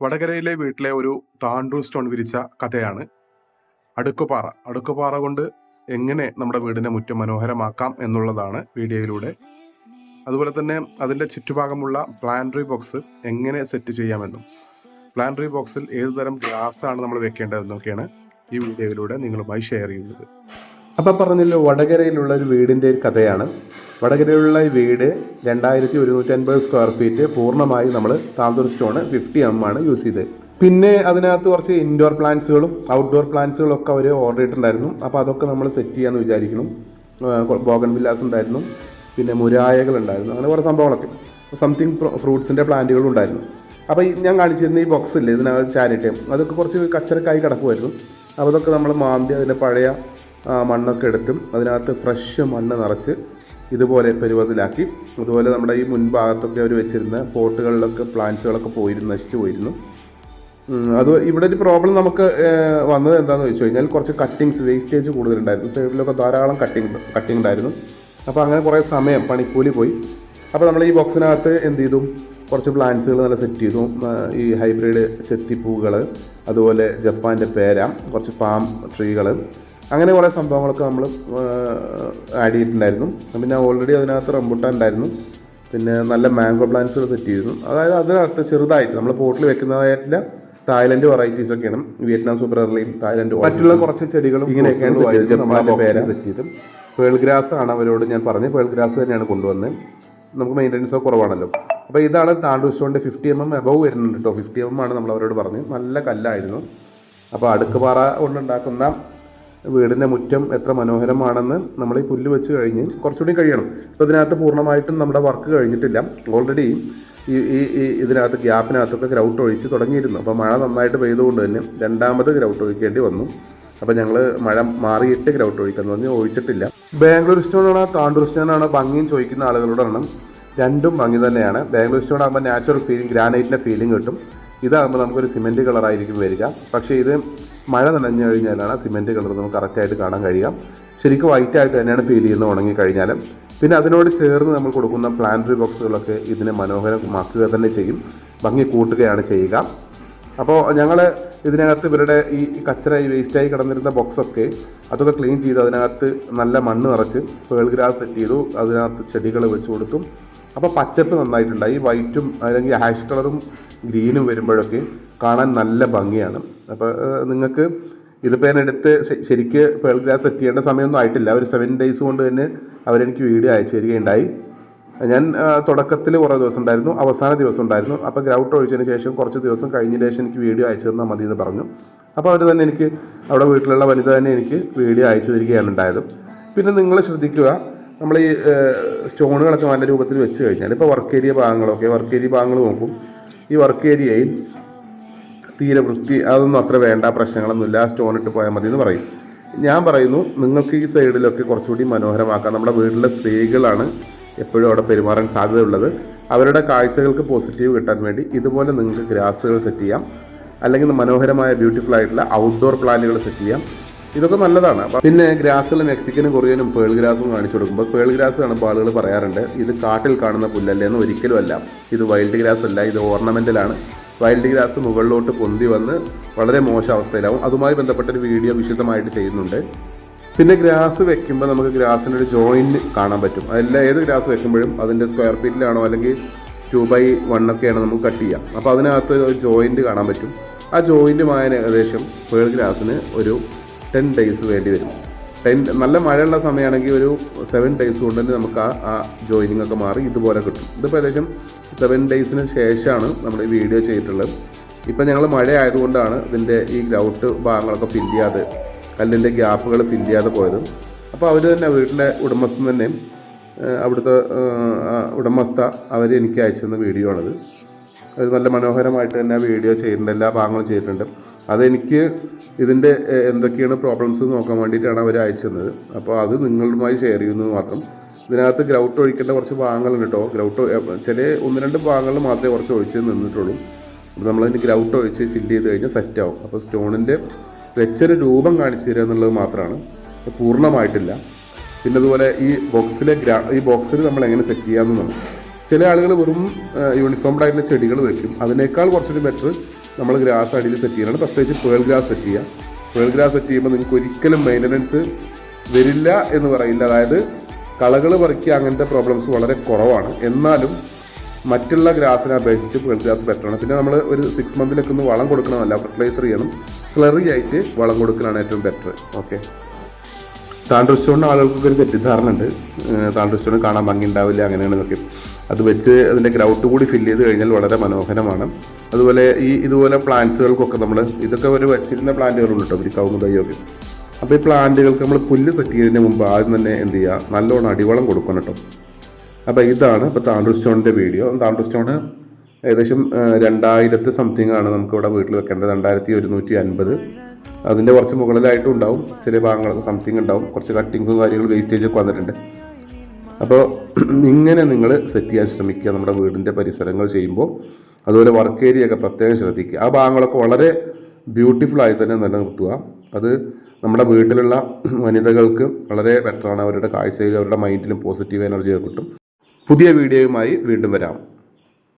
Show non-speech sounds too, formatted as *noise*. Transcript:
വടകരയിലെ വീട്ടിലെ ഒരു താണ്ടൂ സ്റ്റോൺ വിരിച്ച കഥയാണ് അടുക്കുപാറ. അടുക്കുപാറ കൊണ്ട് എങ്ങനെ നമ്മുടെ വീടിനെ മുറ്റം മനോഹരമാക്കാം എന്നുള്ളതാണ് വീഡിയോയിലൂടെ. അതുപോലെ തന്നെ അതിന്റെ ചുറ്റുഭാഗമുള്ള പ്ലാന്ററി ബോക്സ് എങ്ങനെ സെറ്റ് ചെയ്യാമെന്നും പ്ലാന്ററി ബോക്സിൽ ഏതുതരം ഗ്ലാസ് ആണ് നമ്മൾ വെക്കേണ്ടതെന്നൊക്കെയാണ് ഈ വീഡിയോയിലൂടെ നിങ്ങളുമായി ഷെയർ ചെയ്യുന്നത്. അപ്പം പറഞ്ഞല്ലോ വടകരയിലുള്ള ഒരു വീടിന്റെ ഒരു കഥയാണ്. വടകരയിലുള്ള ഈ വീട് രണ്ടായിരത്തി ഒരുന്നൂറ്റി അൻപത് സ്ക്വയർ ഫീറ്റ് പൂർണമായി നമ്മൾ താന്തൂർ സ്റ്റോണ് ഫിഫ്റ്റി എം ആണ് യൂസ് ചെയ്തത്. പിന്നെ അതിനകത്ത് കുറച്ച് ഇൻഡോർ പ്ലാന്റ്സുകളും ഔട്ട്ഡോർ പ്ലാന്റ്സുകളും ഒക്കെ അവർ ഓർഡർ ചെയ്തിട്ടുണ്ടായിരുന്നു. അപ്പോൾ അതൊക്കെ നമ്മൾ സെറ്റ് ചെയ്യാമെന്ന് വിചാരിക്കണം ബോഗൻ വില്ലാസ് ഉണ്ടായിരുന്നു. പിന്നെ മുരായകൾ ഉണ്ടായിരുന്നു. അങ്ങനെ കുറേ സംഭവങ്ങളൊക്കെ. സംതിങ് ഫ്രൂട്ട്സിന്റെ പ്ലാന്റുകളും ഉണ്ടായിരുന്നു. അപ്പോൾ ഞാൻ കാണിച്ചിരുന്ന ഈ ബോക്സ് ഇല്ലേ ഇതിനകത്ത് ചാരിറ്റ് അതൊക്കെ കുറച്ച് കച്ചറക്കായി കിടക്കുമായിരുന്നു അപ്പോൾ അതൊക്കെ നമ്മൾ മാന്തി അതിന്റെ പഴയ മണ്ണൊക്കെ എടുത്തും അതിനകത്ത് ഫ്രഷ് മണ്ണ് നിറച്ച് ഇതുപോലെ പരുവത്തിലാക്കി. അതുപോലെ നമ്മുടെ ഈ മുൻഭാഗത്തൊക്കെ അവർ വെച്ചിരുന്ന പോട്ടുകളിലൊക്കെ പ്ലാന്റ്സുകളൊക്കെ പോയിരുന്നു നശിച്ചു പോയിരുന്നു. അത് ഇവിടെ ഒരു പ്രോബ്ലം നമുക്ക് വന്നത് എന്താണെന്ന് വെച്ച് കഴിഞ്ഞാൽ കുറച്ച് കട്ടിങ്സ് വേസ്റ്റേജ് കൂടുതലുണ്ടായിരുന്നു. സൈഡിലൊക്കെ ധാരാളം കട്ടിങ് കട്ടിങ് ഉണ്ടായിരുന്നു. അപ്പോൾ അങ്ങനെ കുറേ സമയം പണിക്കൂലി പോയി. അപ്പോൾ നമ്മൾ ഈ ബോക്സിനകത്ത് എന്ത് ചെയ്തു? കുറച്ച് പ്ലാന്റ്സുകൾ നല്ല സെറ്റ് ചെയ്തു. ഈ ഹൈബ്രിഡ് ചെത്തിപ്പൂകൾ അതുപോലെ ജപ്പാന്റെ പേര കുറച്ച് പാം ട്രീകൾ അങ്ങനെ കുറേ സംഭവങ്ങളൊക്കെ നമ്മൾ ആഡ് ചെയ്തിട്ടുണ്ടായിരുന്നു. പിന്നെ ഓൾറെഡി അതിനകത്ത് റംബുട്ടാൻ ഉണ്ടായിരുന്നു. പിന്നെ നല്ല മാംഗോ പ്ലാന്റ്സുകൾ സെറ്റ് ചെയ്തിരുന്നു. അതായത് അതിനകത്ത് ചെറുതായിട്ട് നമ്മൾ പോട്ടിൽ വെക്കുന്നതായിട്ടില്ല തായ്ലൻഡ് വെറൈറ്റീസ് ഒക്കെയാണ്. വിയറ്റ്നാം സൂപ്പർ എർലിയും തായ്ലൻഡ് മറ്റുള്ള കുറച്ച് ചെടികളും ഇങ്ങനെയൊക്കെയാണ് പേര്. സെറ്റ് ചെയ്തത്. പേൾ ഗ്രാസ് ആണ് അവരോട് ഞാൻ പറഞ്ഞത്. പേൾ ഗ്രാസ് തന്നെയാണ് കൊണ്ടുവന്നത്. നമുക്ക് മെയിന്റനൻസ് ഒക്കെ കുറവാണല്ലോ. അപ്പോൾ ഇതാണ് താണ്ടൂസ്റ്റോണിന്റെ ഫിഫ്റ്റി എം എം എബവ് വരുന്നുണ്ട് കേട്ടോ ഫിഫ്റ്റി എം ആണ് നമ്മൾ അവരോട് പറഞ്ഞത്. നല്ല കല്ലായിരുന്നു. അപ്പോൾ അടുക്കുപാറ കൊണ്ടുണ്ടാക്കുന്ന വീടിന്റെ മുറ്റം എത്ര മനോഹരമാണെന്ന് നമ്മൾ ഈ പുല്ല് വെച്ച് കഴിഞ്ഞ് കുറച്ചുകൂടി കഴിയണം. അപ്പോൾ ഇതിനകത്ത് പൂർണമായിട്ടും നമ്മുടെ വർക്ക് കഴിഞ്ഞിട്ടില്ല. ഓൾറെഡി ഈ ഈ ഇതിനകത്ത് ഗ്യാപ്പിനകത്തൊക്കെ ഗ്രൗട്ട് ഒഴിച്ച് തുടങ്ങിയിരുന്നു. അപ്പോൾ മഴ നന്നായിട്ട് പെയ്തുകൊണ്ട് തന്നെ രണ്ടാമത് ഗ്രൗട്ട് ഒഴിക്കേണ്ടി വന്നു. അപ്പോൾ ഞങ്ങൾ മഴ മാറിയിട്ട് ഗ്രൗട്ട് ഒഴിക്കാന്ന് പറഞ്ഞ് ഒഴിച്ചിട്ടില്ല. ബാംഗ്ലൂർ സ്റ്റോണാണോ താണ്ടൂർ സ്റ്റോണാണോ ഭംഗിയും ചോദിക്കുന്ന ആളുകളോടാണ് രണ്ടും ഭംഗി തന്നെയാണ്. ബാംഗ്ലൂർ സ്റ്റോൺ ആകുമ്പോൾ നാച്ചുറൽ ഫീലിംഗ് ഗ്രാനൈറ്റിന്റെ ഫീലിംഗ് കിട്ടും. ഇതാകുമ്പോൾ നമുക്കൊരു സിമെന്റ് കളറായിരിക്കും വരിക. പക്ഷേ ഇത് മഴ നനഞ്ഞു കഴിഞ്ഞാലാണ് സിമെന്റ് കളർ നമുക്ക് കറക്റ്റായിട്ട് കാണാൻ കഴിയുക. ശരിക്കും വൈറ്റ് ആയിട്ട് തന്നെയാണ് ഫീൽ ചെയ്യുന്നത് ഉണങ്ങി പിന്നെ അതിനോട് ചേർന്ന് നമ്മൾ കൊടുക്കുന്ന പ്ലാന്ററി ബോക്സുകളൊക്കെ ഇതിനെ മനോഹരമാക്കുക തന്നെ ചെയ്യും. ഭംഗി കൂട്ടുകയാണ് ചെയ്യുക. അപ്പോൾ ഞങ്ങൾ ഇതിനകത്ത് ഇവരുടെ ഈ കച്ചറ ഈ വേസ്റ്റായി കിടന്നിരുന്ന ബോക്സൊക്കെ അതൊക്കെ ക്ലീൻ ചെയ്ത് അതിനകത്ത് നല്ല മണ്ണ് നിറച്ച് പേൾ ഗ്രാസ് സെറ്റ് ചെയ്തു. അതിനകത്ത് ചെടികൾ വെച്ച് കൊടുത്തു. അപ്പോൾ പച്ചപ്പ് നന്നായിട്ടുണ്ടായി. വൈറ്റും അല്ലെങ്കിൽ ഹാഷ് കളറും ഗ്രീനും വരുമ്പോഴൊക്കെ കാണാൻ നല്ല ഭംഗിയാണ്. അപ്പോൾ നിങ്ങൾക്ക് ഇതിപ്പോൾ ഞാൻ എടുത്ത് ശരിക്ക് പേൾ ഗ്ലാസ് സെറ്റ് ചെയ്യേണ്ട സമയമൊന്നും ആയിട്ടില്ല. ഒരു സെവൻ ഡേയ്സ് കൊണ്ട് തന്നെ അവരെനിക്ക് വീഡിയോ അയച്ചു തരികയുണ്ടായി. ഞാൻ തുടക്കത്തിൽ കുറേ ദിവസം ഉണ്ടായിരുന്നു. അവസാന ദിവസം ഉണ്ടായിരുന്നു. അപ്പോൾ ഗ്രൗട്ട് ഒഴിച്ചതിന് ശേഷം കുറച്ച് ദിവസം കഴിഞ്ഞ ശേഷം എനിക്ക് വീഡിയോ അയച്ചു തന്നാൽ മതി എന്ന് പറഞ്ഞു. അപ്പോൾ അവർ തന്നെ എനിക്ക് അവിടെ വീട്ടിലുള്ള വനിത തന്നെ എനിക്ക് വീഡിയോ അയച്ചു തരികയാണ് ഉണ്ടായത്. പിന്നെ നിങ്ങൾ ശ്രദ്ധിക്കുക നമ്മൾ ഈ സ്റ്റോണുകളൊക്കെ നല്ല രൂപത്തിൽ വെച്ച് കഴിഞ്ഞാൽ ഇപ്പോൾ വർക്ക് ഏരിയ ഭാഗങ്ങളൊക്കെ വർക്ക് ഏരിയ ഭാഗങ്ങൾ നോക്കും. ഈ വർക്ക് ഏരിയയിൽ തീരെ വൃത്തി അതൊന്നും അത്ര വേണ്ട പ്രശ്നങ്ങളൊന്നുമില്ല സ്റ്റോൺ ഇട്ട് പോയാൽ മതി എന്ന് പറയും. ഞാൻ പറയുന്നു നിങ്ങൾക്ക് ഈ സൈഡിലൊക്കെ കുറച്ചുകൂടി മനോഹരമാക്കാം. നമ്മുടെ വീട്ടിലെ സ്ത്രീകളാണ് എപ്പോഴും അവിടെ പെരുമാറാൻ സാധ്യതയുള്ളത്. അവരുടെ കാഴ്ചകൾക്ക് പോസിറ്റീവ് കിട്ടാൻ വേണ്ടി ഇതുപോലെ നിങ്ങൾക്ക് ഗ്രാസുകൾ സെറ്റ് ചെയ്യാം. അല്ലെങ്കിൽ മനോഹരമായ ബ്യൂട്ടിഫുൾ ആയിട്ടുള്ള ഔട്ട്ഡോർ പ്ലാനുകൾ സെറ്റ് ചെയ്യാം. ഇതൊക്കെ നല്ലതാണ്. പിന്നെ ഗ്രാസുകൾ മെക്സിക്കനും കൊറിയനും പേൾ ഗ്രാസും കാണിച്ചു കൊടുക്കുമ്പോൾ പേൾ ഗ്രാസ് കാണുമ്പോൾ ആളുകൾ പറയാറുണ്ട്. ഇത് കാട്ടിൽ കാണുന്ന പുല്ലല്ലേ എന്ന് ഒരിക്കലും അല്ല. ഇത് വൈൽഡ് ഗ്രാസ് അല്ല ഇത് ഓർണമെന്റലാണ്. വൈൽഡ് ഗ്രാസ് മുകളിലോട്ട് പൊന്തി വന്ന് വളരെ മോശം അവസ്ഥയിലാവും. അതുമായി ബന്ധപ്പെട്ട ഒരു വീഡിയോ വിശദമായിട്ട് ചെയ്യുന്നുണ്ട്. പിന്നെ ഗ്രാസ് വെക്കുമ്പോൾ നമുക്ക് ഗ്രാസിന്റെ ഒരു ജോയിന്റ് കാണാൻ പറ്റും. അതെല്ലാം ഏത് ഗ്രാസ് വെക്കുമ്പോഴും അതിന്റെ സ്ക്വയർ ഫീറ്റിലാണോ അല്ലെങ്കിൽ ടു ബൈ വൺ ഒക്കെയാണ് നമുക്ക് കട്ട് ചെയ്യാം. അപ്പോൾ അതിനകത്ത് ഒരു ജോയിന്റ് കാണാൻ പറ്റും. ആ ജോയിന്റുമായ ഏകദേശം പേൾ ഗ്രാസിന് ഒരു ടെൻ ഡേയ്സ് വേണ്ടി വരും. ടെൻ നല്ല മഴയുള്ള സമയമാണെങ്കിൽ ഒരു സെവൻ ഡേയ്സ് കൊണ്ട് തന്നെ നമുക്ക് ആ ആ ജോയിനിങ് ഒക്കെ മാറി ഇതുപോലെ കിട്ടും. ഇതിപ്പോൾ ഏകദേശം സെവൻ ഡേയ്സിന് ശേഷമാണ് നമ്മൾ ഈ വീഡിയോ ചെയ്തിട്ടുള്ളത്. ഇപ്പം ഞങ്ങൾ മഴ ആയതുകൊണ്ടാണ് ഇതിന്റെ ഈ ഗ്രൗട്ട് ഭാഗങ്ങളൊക്കെ ഫിൽ ചെയ്യാതെ കല്ലിന്റെ ഗ്യാപ്പുകൾ ഫിൽ ചെയ്യാതെ പോയത്. അപ്പോൾ അവർ തന്നെ വീട്ടിലെ ഉടമസ്ഥൻ തന്നെ അവിടുത്തെ ഉടമസ്ഥ അവർ എനിക്ക് അയച്ചു തന്ന വീഡിയോ ആണത്. അത് നല്ല മനോഹരമായിട്ട് തന്നെ വീഡിയോ ചെയ്തിട്ടുണ്ട് എല്ലാ ഭാഗങ്ങളും ചെയ്തിട്ടുണ്ട്. അതെനിക്ക് ഇതിന്റെ എന്തൊക്കെയാണ് പ്രോബ്ലംസ് നോക്കാൻ വേണ്ടിയിട്ടാണ് അവർ അയച്ചു തന്നത്. അപ്പോൾ അത് നിങ്ങളുമായി ഷെയർ ചെയ്യുന്നത് മാത്രം. ഇതിനകത്ത് ഗ്രൗട്ട് ഒഴിക്കേണ്ട കുറച്ച് ഭാഗങ്ങളുണ്ട് കേട്ടോ ഗ്രൗട്ട് ചില ഒന്ന് രണ്ട് ഭാഗങ്ങൾ മാത്രമേ കുറച്ച് ഒഴിച്ച് നിന്നിട്ടുള്ളൂ. അപ്പോൾ നമ്മളതിന്റെ ഗ്രൗട്ട് ഒഴിച്ച് ഫില്ല് ചെയ്ത് കഴിഞ്ഞാൽ സെറ്റ് ആവും. അപ്പോൾ സ്റ്റോണിന്റെ വെച്ചൊരു രൂപം കാണിച്ചു തരിക എന്നുള്ളത് മാത്രമാണ്. പൂർണമായിട്ടില്ല. പിന്നെ അതുപോലെ ഈ ബോക്സിലെ ഗ്രാ ഈ ബോക്സിൽ നമ്മൾ എങ്ങനെ സെറ്റ് ചെയ്യാമെന്നാണ് ചില ആളുകൾ വെറും യൂണിഫോംഡ് ആയിട്ടുള്ള ചെടികൾ വെക്കും. അതിനേക്കാൾ കുറച്ചൊരു ബെറ്റർ നമ്മൾ ഗ്രാസ് അടിയിൽ സെറ്റ് ചെയ്യണം പ്രത്യേകിച്ച് പേൾ ഗ്രാസ് സെറ്റ് ചെയ്യുക പേൾ ഗ്രാസ് സെറ്റ് ചെയ്യുമ്പോൾ നിങ്ങൾക്ക് ഒരിക്കലും മെയിന്റനൻസ് വരില്ല എന്ന് പറയില്ല. അതായത് കളകൾ പറിക്കുക അങ്ങനത്തെ പ്രോബ്ലംസ് വളരെ കുറവാണ്. എന്നാലും മറ്റുള്ള ഗ്രാസിനെ അപേക്ഷിച്ച് പേൾ ഗ്രാസ് ബെറ്ററാണ് പിന്നെ നമ്മൾ ഒരു സിക്സ് മന്തിലൊക്കെ ഒന്ന് വളം കൊടുക്കണമല്ല. ഫെർട്ടിലൈസർ ചെയ്യണം. സ്ലറി ആയിട്ട് വളം കൊടുക്കലാണ് ഏറ്റവും ബെറ്റർ ഓക്കെ താണ്ടൂർ സ്റ്റോണിന് ആളുകൾക്ക് ഒരു തെറ്റിദ്ധാരണ ഉണ്ട്. താണ്ടൂർ കാണാൻ ഭംഗി ഉണ്ടാവില്ല അങ്ങനെയാണെന്നൊക്കെ. അത് വെച്ച് അതിന്റെ ഗ്രൗട്ട് കൂടി ഫില്ല് ചെയ്ത് കഴിഞ്ഞാൽ വളരെ മനോഹരമാണ്. അതുപോലെ ഈ ഇതുപോലെ പ്ലാന്റ്സുകൾക്കൊക്കെ നമ്മൾ ഇതൊക്കെ ഒരു വെച്ചിരുന്ന പ്ലാന്റുകളുണ്ട് കേട്ടോ ഒരു കൗമുദയോഗ്യം അപ്പോൾ ഈ പ്ലാന്റുകൾക്ക് നമ്മൾ പുല്ല് സെറ്റ് ചെയ്യുന്നതിന് മുമ്പ് ആദ്യം തന്നെ എന്ത് ചെയ്യുക? നല്ലോണം അടിവളം കൊടുക്കണം കേട്ടോ അപ്പോൾ ഇതാണ് ഇപ്പോൾ താണ്ടൂർ സ്റ്റോണിന്റെ വീഡിയോ. താണ്ടൂർ സ്റ്റോണ് ഏകദേശം രണ്ടായിരത്തി സംതിങ് ആണ് നമുക്ക് ഇവിടെ വീട്ടിൽ വെക്കേണ്ടത്. രണ്ടായിരത്തി ഒരുന്നൂറ്റി അൻപത്. അതിന്റെ കുറച്ച് മുകളിലായിട്ടും ഉണ്ടാവും. ചെറിയ ഭാഗങ്ങളൊക്കെ സംതിങ് ഉണ്ടാവും. കുറച്ച് കട്ടിങ്സും കാര്യങ്ങളും വേസ്റ്റേജൊക്കെ വന്നിട്ടുണ്ട്. അപ്പോൾ *clears throat* ഇങ്ങനെ നിങ്ങൾ സെറ്റ് ചെയ്യാൻ ശ്രമിക്കുക നമ്മുടെ വീടിന്റെ പരിസരങ്ങൾ ചെയ്യുമ്പോൾ. അതുപോലെ വർക്ക് ഏരിയ ഒക്കെ പ്രത്യേകം ശ്രദ്ധിക്കുക. ആ ഭാഗങ്ങളൊക്കെ വളരെ ബ്യൂട്ടിഫുൾ ആയി തന്നെ നിലനിർത്തുക. അത് നമ്മുടെ വീട്ടിലുള്ള *clears throat* വനിതകൾക്ക് വളരെ ബെറ്ററാണ് അവരുടെ കാഴ്ചയിൽ അവരുടെ മൈൻഡിലും പോസിറ്റീവ് എനർജി കിട്ടും. പുതിയ വീഡിയോയുമായി വീണ്ടും വരാം.